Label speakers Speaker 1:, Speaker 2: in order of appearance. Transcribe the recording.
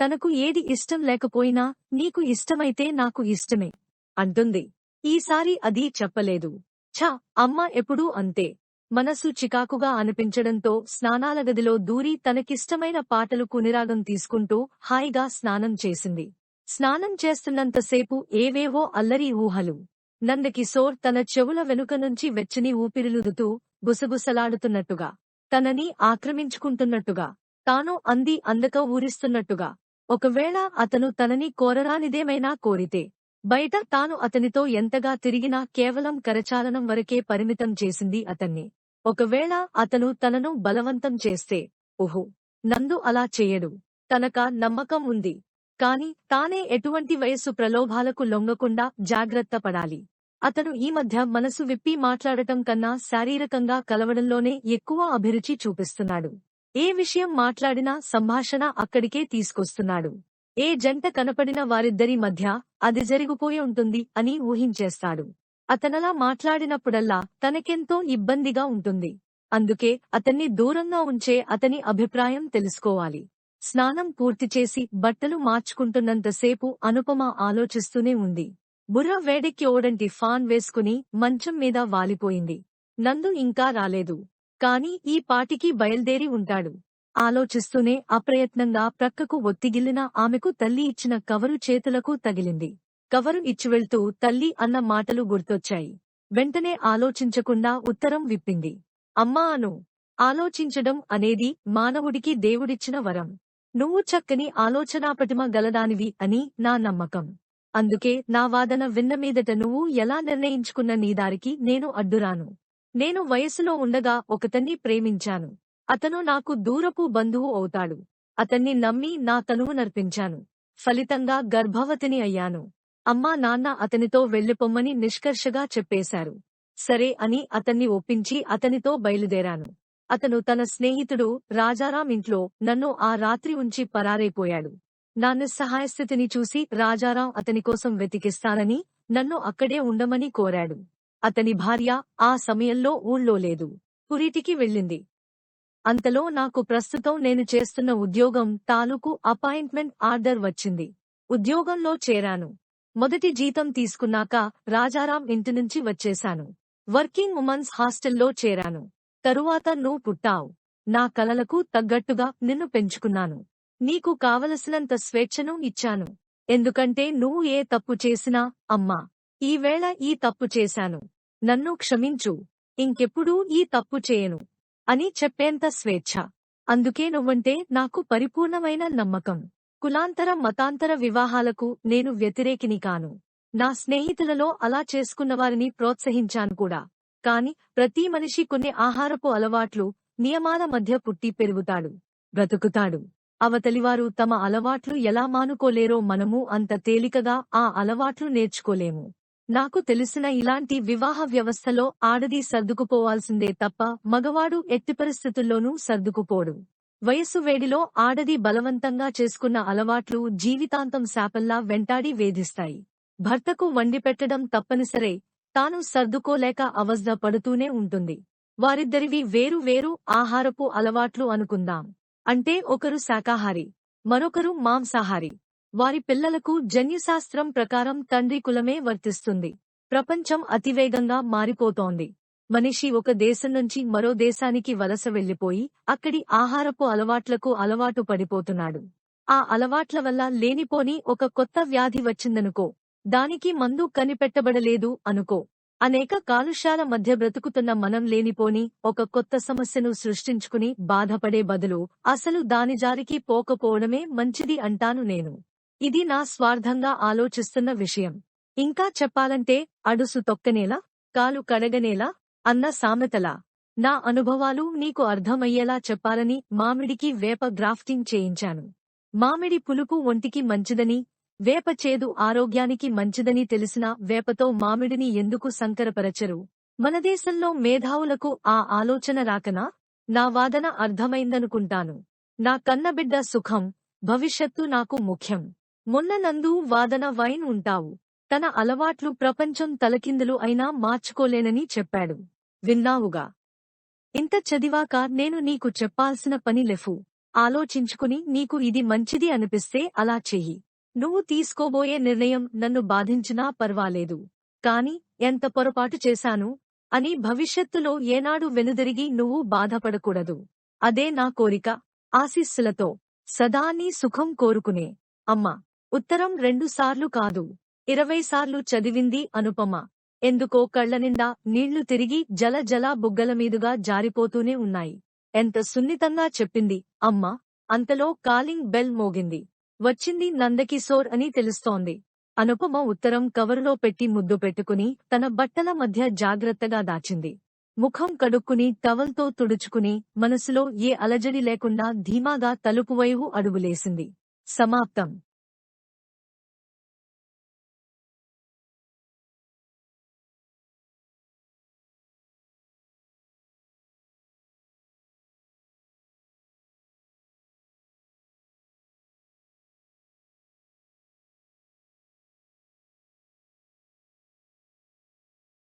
Speaker 1: తనకు ఏది ఇష్టం లేకపోయినా నీకు ఇష్టమైతే నాకు ఇష్టమే అంటుంది. ఈసారి అది చెప్పలేదు. ఛ అమ్మ ఎప్పుడూ అంతే. మనసు చికాకుగా అనిపించడంతో స్నానాల గదిలో దూరి తనకిష్టమైన పాటలు కునిరాగం తీసుకుంటూ హాయిగా స్నానం చేసింది. స్నానం చేస్తున్నంతసేపు ఏవేవో అల్లరి ఊహలు. నందకిశోర్ తన చెవుల వెనుక నుంచి వెచ్చని ఊపిరిలుదుతూ గుసగుసలాడుతున్నట్టుగా తనని ఆక్రమించుకుంటున్నట్టుగా తాను అంది అందక ఊరిస్తున్నట్టుగా. ఒకవేళ అతను తనని కోరరానిదేమైనా కోరితే బయట తాను అతనితో ఎంతగా తిరిగినా కేవలం కరచాలనం వరకే పరిమితం చేసింది అతన్ని. ఒకవేళ అతను తనను బలవంతం చేస్తే ఓహో నందు అలా చేయడు. తనక నమ్మకం ఉంది. కాని తానే ఎటువంటి వయస్సు ప్రలోభాలకు లొంగకుండా జాగ్రత్త పడాలి. అతను ఈ మధ్య మనసు విప్పి మాట్లాడటం కన్నా శారీరకంగా కలవడంలోనే ఎక్కువ అభిరుచి చూపిస్తున్నాడు. ఏ విషయం మాట్లాడినా సంభాషణ అక్కడికే తీసుకొస్తున్నాడు. ఏ జంట కనపడిన వారిద్దరి మధ్య అది జరిగిపోయి ఉంటుంది అని ఊహించేస్తాడు. అతనలా మాట్లాడినప్పుడల్లా తనకెంతో ఇబ్బందిగా ఉంటుంది. అందుకే అతన్ని దూరంగా ఉంచే అతని అభిప్రాయం తెలుసుకోవాలి. స్నానం పూర్తి చేసి బట్టలు మార్చుకుంటున్నంతసేపు అనుపమ ఆలోచిస్తూనే ఉంది. బుర్ర వేడెక్కి ఓడంటి ఫాన్ వేసుకుని మంచం మీద వాలిపోయింది. నందు ఇంకా రాలేదు. కాని ఈ పాటికి బయల్దేరి ఉంటాడు. ఆలోచిస్తూనే అప్రయత్నంగా ప్రక్కకు ఒత్తిగిల్లిన ఆమెకు తల్లి ఇచ్చిన కవరు చేతులకు తగిలింది. కవరు ఇచ్చివెళ్తూ తల్లి అన్న మాటలు గుర్తొచ్చాయి. వెంటనే ఆలోచించకుండా ఉత్తరం విప్పింది. అమ్మా అను. ఆలోచించడం అనేది మానవుడికి దేవుడిచ్చిన వరం. నువ్వు చక్కని ఆలోచనాపటిమ గలదానివి అని నా నమ్మకం. అందుకే నా వాదన విన్న మీదట నువ్వు ఎలా నిర్ణయించుకున్న నీ దారికి నేను అడ్డురాను. నేను వయసులో ఉండగా ఒకతన్ని ప్రేమించాను. అతను నాకు దూరపు బంధువు అవుతాడు. అతన్ని నమ్మి నా తనువు నర్పించాను. ఫలితంగా గర్భవతిని అయ్యాను. అమ్మా నాన్న అతనితో వెళ్ళిపొమ్మని నిష్కర్షగా చెప్పేశారు. సరే అని అతన్ని ఒప్పించి అతనితో బయలుదేరాను. అతను తన స్నేహితుడు రాజారాం ఇంట్లో నన్ను ఆ రాత్రి ఉంచి పరారైపోయాడు. నా నిస్సహాయస్థితిని చూసి రాజారాం అతని కోసం వెతికిస్తానని నన్ను అక్కడే ఉండమని కోరాడు. అతని భార్య ఆ సమయంలో ఊళ్ళో లేదు. పురిటికి వెళ్ళింది. అంతలో నాకు ప్రస్తుతం నేను చేస్తున్న ఉద్యోగం తాలూకు అపాయింట్మెంట్ ఆర్డర్ వచ్చింది. ఉద్యోగంలో చేరాను. మొదటి జీతం తీసుకున్నాక రాజారాం ఇంటి నుంచి వచ్చేశాను. వర్కింగ్ ఉమెన్స్ హాస్టల్లో చేరాను. తరువాత నువ్వు పుట్టావు. నా కలలకు తగ్గట్టుగా నిన్ను పెంచుకున్నాను. నీకు కావలసినంత స్వేచ్ఛను ఇచ్చాను. ఎందుకంటే నువ్వు ఏ తప్పు చేసినా అమ్మా ఈవేళ ఈ తప్పు చేశాను. నన్ను క్షమించు. ఇంకెప్పుడూ ఈ తప్పు చేయను. అని చెప్పేంత స్వేచ్ఛ. అందుకే నువ్వంటే నాకు పరిపూర్ణమైన నమ్మకం. కులాంతర మతాంతర వివాహాలకు నేను వ్యతిరేకిని కాను. నా స్నేహితులలో అలా చేసుకున్నవారిని ప్రోత్సహించాను కూడా. కాని ప్రతి మనిషి కొన్ని ఆహారపు అలవాట్లు నియమాల మధ్య పుట్టి పెరుగుతాడు బ్రతుకుతాడు. అవతలివారు తమ అలవాట్లు ఎలా మానుకోలేరో మనము అంత తేలికగా ఆ అలవాట్లు నేర్చుకోలేము. నాకు తెలిసిన ఇలాంటి వివాహ వ్యవస్థలో ఆడది సర్దుకుపోవాల్సిందే తప్ప మగవాడు ఎట్టి పరిస్థితుల్లోనూ సర్దుకుపోడు. వయస్సు వేడిలో ఆడది బలవంతంగా చేసుకున్న అలవాట్లు జీవితాంతం శాపల్లా వెంటాడి వేధిస్తాయి. భర్తకు వండిపెట్టడం తప్పనిసరే తాను సర్దుకోలేక అవస్థ పడుతూనే ఉంటుంది. వారిద్దరివి వేరు వేరు ఆహారపు అలవాట్లు అనుకుందాం. అంటే ఒకరు శాకాహారి మరొకరు మాంసాహారి. వారి పిల్లలకు జన్యుశాస్త్రం ప్రకారం తండ్రి కులమే వర్తిస్తుంది. ప్రపంచం అతివేగంగా మారిపోతోంది. మనిషి ఒక దేశం నుంచి మరో దేశానికి వలస వెళ్ళిపోయి అక్కడి ఆహారపు అలవాట్లకు అలవాటు పడిపోతున్నాడు. ఆ అలవాట్ల వల్ల లేనిపోని ఒక కొత్త వ్యాధి వచ్చిందనుకో దానికి మందు కనిపెట్టబడలేదు అనుకో. అనేక కాలుష్యాల మధ్య బ్రతుకుతున్న మనం లేనిపోని ఒక కొత్త సమస్యను సృష్టించుకుని బాధపడే బదులు అసలు దాని జారికి పోకపోవడమే మంచిది అంటాను నేను. ఇది నా స్వార్థంగా ఆలోచిస్తున్న విషయం. ఇంకా చెప్పాలంటే అడుసు తొక్కనేలా కాలు కడగనేలా అన్న సామెతలా. నా అనుభవాలు నీకు అర్థమయ్యేలా చెప్పాలని మామిడికి వేప గ్రాఫ్టింగ్ చేయించాను. మామిడి పులుపు ఒంటికి మంచిదని వేప చేదు ఆరోగ్యానికి మంచిదని తెలిసిన వేపతో మామిడిని ఎందుకు సంకరపరచరు? మన దేశంలో మేధావులకు ఆ ఆలోచన రాకనా? నా వాదన అర్థమైందనుకుంటాను. నా కన్నబిడ్డ సుఖం భవిష్యత్తు నాకు ముఖ్యం. మొన్న నందు వాదన వైన్ ఉంటావు. తన అలవాట్లు ప్రపంచం తలకిందులు అయినా మార్చుకోలేనని చెప్పాడు. విన్నావుగా? ఇంత చదివాక నేను నీకు చెప్పాల్సిన పని లెఫు. ఆలోచించుకుని నీకు ఇది మంచిది అనిపిస్తే అలా చెయ్యి. నువ్వు తీసుకోబోయే నిర్ణయం నన్ను బాధించినా పర్వాలేదు. కాని ఎంత పొరపాటు చేశాను? అని భవిష్యత్తులో ఏనాడు వెనుదిరిగి నువ్వు బాధపడకూడదు. అదే నా కోరిక. ఆశీస్సులతో. సదా నీ సుఖం కోరుకునే. అమ్మా. ఉత్తరం రెండుసార్లు కాదు. ఇరవై సార్లు చదివింది అనుపమ. ఎందుకో కళ్ళనిండా నీళ్ళు తిరిగి జల జల బుగ్గల మీదుగా జారిపోతూనే ఉన్నాయి. ఎంత సున్నితంగా చెప్పింది. అమ్మ అంతలో కాలింగ్ బెల్ మోగింది. వచ్చింది నందకిశోర్ అని తెలుస్తోంది. అనుపమ ఉత్తరం కవరులో పెట్టి ముద్దు పెట్టుకుని తన బట్టల మధ్య జాగ్రత్తగా దాచింది. ముఖం కడుక్కుని టవల్తో తుడుచుకుని మనసులో ఏ అలజడి లేకుండా ధీమాగా తలుపువైపు అడుగులేసింది. సమాప్తం.